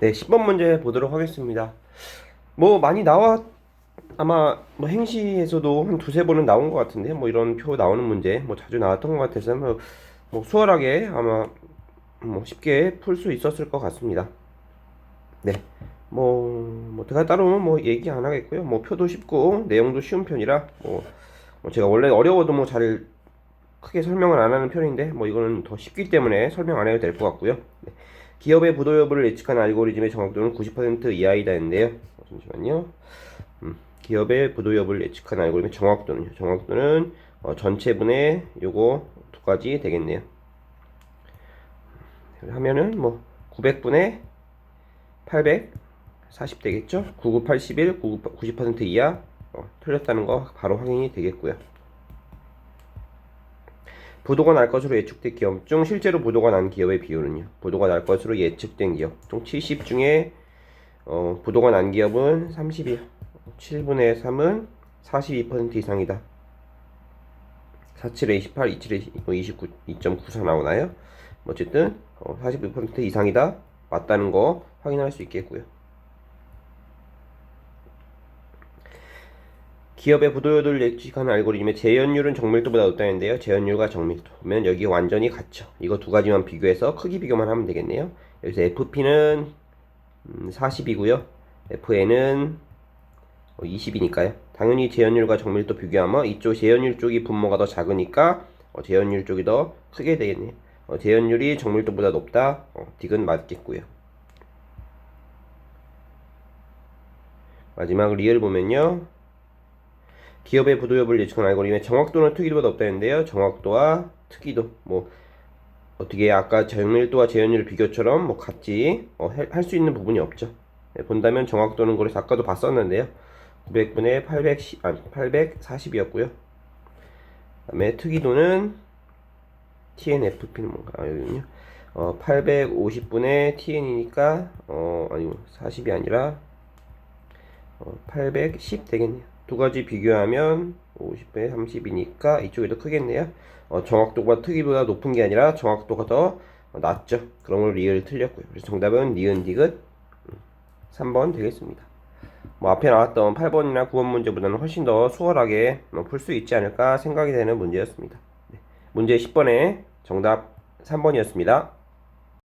네, 10번 문제 보도록 하겠습니다. 뭐 많이 나와 아마 뭐 행시에서도 한 두세 번은 나온 것 같은데 뭐 이런 표 나오는 문제 뭐 자주 나왔던 것 같아서 뭐, 뭐 수월하게 아마 뭐 쉽게 풀 수 있었을 것 같습니다. 네. 뭐, 뭐 제가 따로 뭐 얘기 안 하겠고요. 뭐 표도 쉽고 내용도 쉬운 편이라 뭐, 뭐 제가 원래 어려워도 뭐 잘 크게 설명을 안 하는 편인데 뭐 이거는 더 쉽기 때문에 설명 안 해도 될 것 같고요. 네. 기업의 부도 여부를 예측하는 알고리즘의 정확도는 90% 이하이다 했는데요. 어, 잠시만요. 음, 기업의 부도 여부를 예측하는 알고리즘의 정확도는요. 정확도는 어, 전체분의 요거 두 가지 되겠네요. 하면은 뭐 900분의 840 되겠죠? 9981, 90% 이하 어, 틀렸다는 거 바로 확인이 되겠고요. 부도가 날 것으로 예측된 기업 중 실제로 부도가 난 기업의 비율은요. 부도가 날 것으로 예측된 기업 총70 중에 어, 부도가 난 기업은 30이요. 7분의 3은 42% 이상이다. 47에 28, 27에 29, 2.94 나오나요? 뭐 어쨌든 어, 42% 이상이다. 맞다는 거 확인할 수 있겠고요. 기업의 부도율을 예측하는 알고리즘의 재현율은 정밀도보다 높다는데요. 재현율과 정밀도. 그러면 여기 완전히 같죠. 이거 두 가지만 비교해서 크기 비교만 하면 되겠네요. 여기서 FP는 40이고요. FN은 20이니까요. 당연히 재현율과 정밀도 비교하면 이쪽 재현율 쪽이 분모가 더 작으니까 어, 재현율 쪽이 더 크게 되겠네요. 어, 재현율이 정밀도보다 높다. 어, 딕은 맞겠고요. 마지막 리을 보면요. 기업의 부도엽을 예측한 알고리즘의 정확도는 특이도보다 없다는데요. 정확도와 특이도 뭐 어떻게 아까 정밀도와 재현율 비교처럼 뭐 같이 어, 할수 있는 부분이 없죠. 네, 본다면 정확도는 그래서 아까도 봤었는데요. 900분의 810, 아, 840이었고요. 그다음에 특이도는 TNFP는 뭔가 아, 여기군요. 어, 850분의 TN이니까 어 아니 40이 아니라 어, 810 되겠네요. 두 가지 비교하면 50배 30이니까 이쪽이 더 크겠네요. 어, 정확도가 특이보다 높은 게 아니라 정확도가 더 낮죠. 그런 걸 리을 틀렸고요. 그래서 정답은 니은 디귿 3번 되겠습니다. 뭐 앞에 나왔던 8번이나 9번 문제보다는 훨씬 더 수월하게 뭐풀수 있지 않을까 생각이 되는 문제였습니다. 네. 문제 10번에 정답 3번이었습니다.